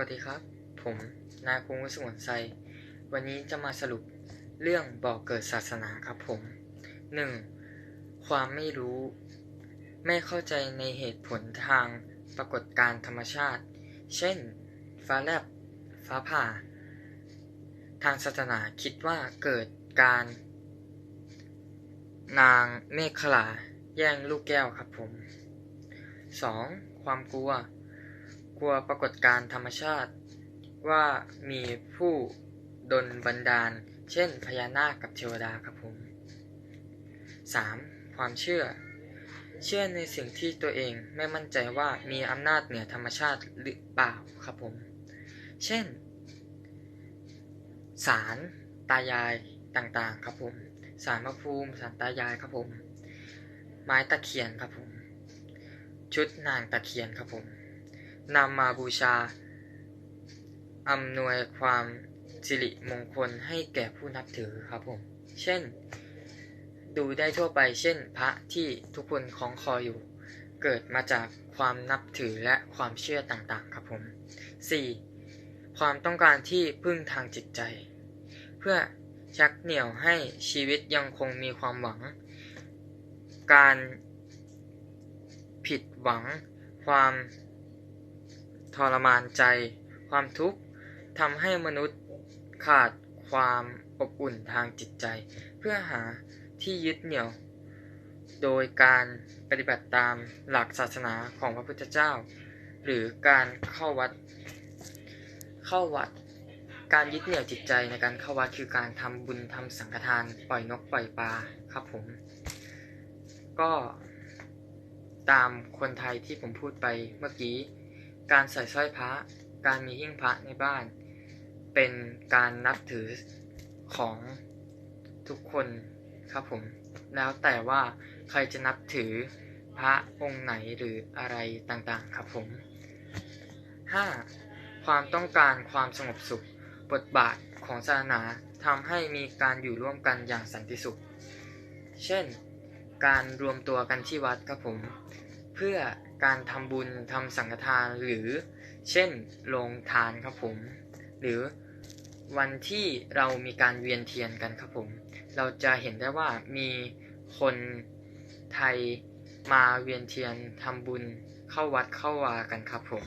วัสดีครับ ผมนายพงศ์สุวรรณไซวันนี้จะมาสรุปเรื่องบอกเกิดศาสนาครับผม 1. ความไม่รู้ ไม่เข้าใจในเหตุผลทางปรากฏการธรรมชาติ เช่น ฟ้าแลบ ฟ้าผ่า ทางศาสนาคิดว่าเกิดการ นางเมฆขลาแย่งลูกแก้วครับผม 2. ความกลัว กลัวปรากฏการธรรมชาติ ว่ามีผู้ดลบันดาล เช่นพญานาคกับเทวดาครับผม 3. ความเชื่อ เชื่อในสิ่งที่ตัวเองไม่มั่นใจว่ามีอำนาจเหนือธรรมชาติหรือเปล่าครับผม เช่น สารตายายต่างๆครับผม สารพระภูมิสารตายายครับผม ไม้ตะเคียนครับผม ชุดนางตะเคียนครับผม นำมาบูชา อำนวยความสิริมงคลให้แก่ผู้นับถือครับผม เช่น ดูได้ทั่วไป เช่น พระที่ทุกคนคล้องคออยู่ เกิดมาจากความนับถือและความเชื่อต่างๆ ครับผม 4. ความต้องการที่พึ่งทางจิตใจ เพื่อชักเหนี่ยวให้ชีวิตยังคงมีความหวัง การผิดหวัง ความ ทรมานใจ ความทุกข์ทำให้มนุษย์ขาดความอบอุ่นทางจิตใจ เพื่อหาที่ยึดเหนี่ยว โดยการปฏิบัติตามหลักศาสนาของพระพุทธเจ้า หรือการเข้าวัด เข้าวัด การยึดเหนี่ยวจิตใจในการเข้าวัดคือการทำบุญทำสังฆทาน ปล่อยนกปล่อยปลาครับผม ก็ตามคนไทยที่ผมพูดไปเมื่อกี้ การใส่สร้อยพระ การมีหิ้งพระในบ้าน เป็นการนับถือของทุกคนครับผม แล้วแต่ว่าใครจะนับถือพระองค์ไหนหรืออะไรต่างๆ ครับผม 5. ความต้องการความสงบสุข บทบาทของศาสนาทำให้มีการอยู่ร่วมกันอย่างสันติสุข เช่น การรวมตัวกันที่วัดครับผม เพื่อการทำบุญทำสังฆทานหรือเช่นลงทานครับผม หรือวันที่เรามีการเวียนเทียนกันครับผม เราจะเห็นได้ว่ามีคนไทยมาเวียนเทียนทำบุญเข้าวัดเข้าวากันครับผม